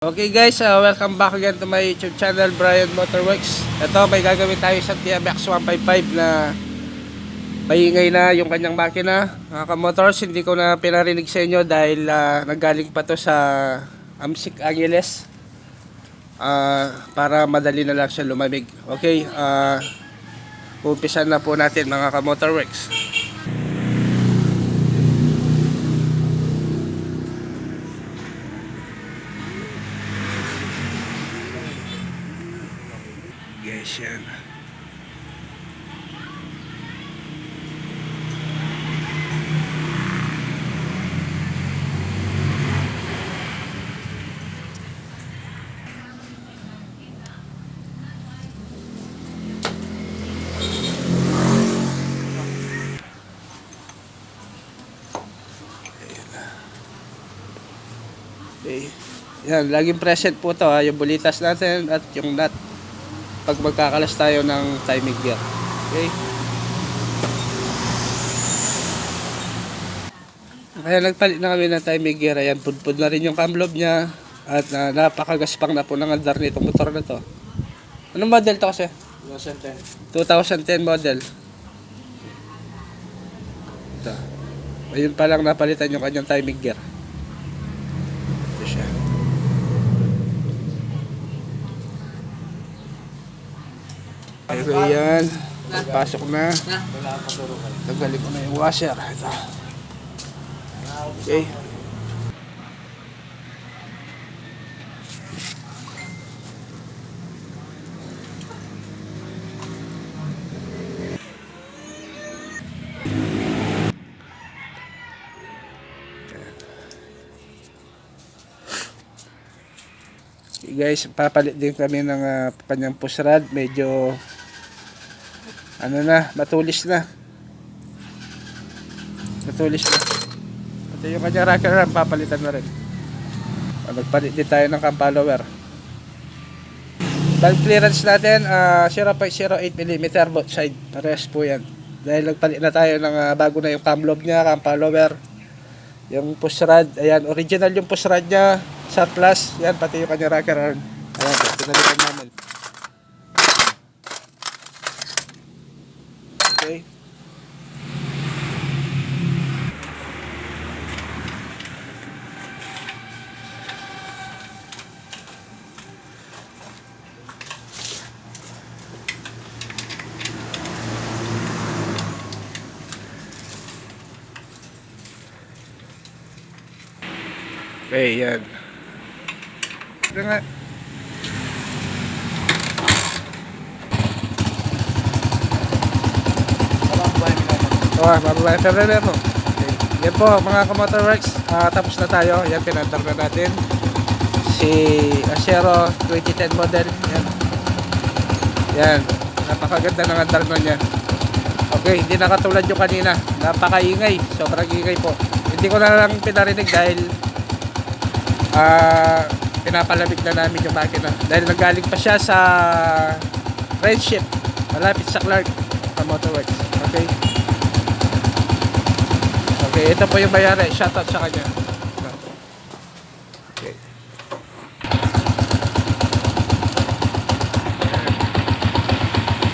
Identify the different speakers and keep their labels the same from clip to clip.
Speaker 1: Okay guys, uh, welcome back again to my YouTube channel, Brian Motorworks. Ito, may gagawin tayo sa TMX 155 na maingay na yung kanyang makina. Mga kamotors, hindi ko na pinarinig sa inyo dahil uh, naggaling pa to sa Amsik Angeles. Uh, para madali na lang siya lumamig. Okay, uh, umpisan na po natin mga kamotorworks. Guys, yan. Okay. Yan, laging present po to ha, yung bulitas natin at yung nut pag magkakalas tayo ng timing gear. Okay? Kaya nagpalit na kami ng timing gear. Ayan, pudpud na rin yung camlob niya. At uh, napakagaspang na po ng andar nitong motor na to. Anong model to kasi?
Speaker 2: 2010.
Speaker 1: 2010 model. Ito. Ayun pa lang napalitan yung kanyang timing gear. Ito siya. Pero yan. Pasok na. Tagalin ko na yung washer. Ito. Okay. Guys, papalit din kami ng uh, kanyang push rod. Medyo ano na, matulis na. Matulis na. Ito yung kanyang rocker arm, papalitan na rin. Ah, Nagpalit din tayo ng follower. Valve clearance natin, ah, 0.08 mm both side. Parehas po yan. Dahil nagpalit na tayo ng ah, bago na yung cam lobe niya, cam follower. Yung push rod, ayan, original yung push rod niya, sa plus, yan, pati yung kanyang rocker arm. Ayan, pinalitan namin. Okay. Okay, yan. Ito nga. Oh, bababa yung Ferrer mo. Okay. Yan po, mga kamotorworks. Ah, tapos na tayo. Yan, pinandar na natin. Si Acero 2010 model. Yan. Yan. Napakaganda ng andar niya. Okay, hindi na katulad yung kanina. Napakaingay. Sobrang ingay po. Hindi ko na lang pinarinig dahil ah pinapalamig na namin yung makina. Dahil nagaling pa siya sa Friendship. Malapit sa Clark sa Motorworks. Okay. Okay, ito po yung bayari. Shoutout sa kanya. Okay.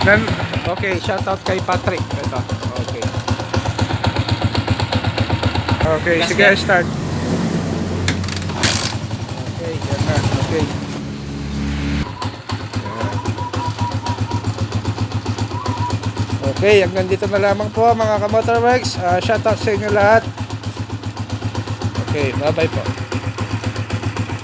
Speaker 1: Then, okay, shoutout kay Patrick. Ito. Okay. Okay, sige, start. Okay, yan na. Okay. Okay, hanggang dito na lamang po mga kamotorworks. Uh, shoutout sa inyo lahat. Okay, bye-bye po.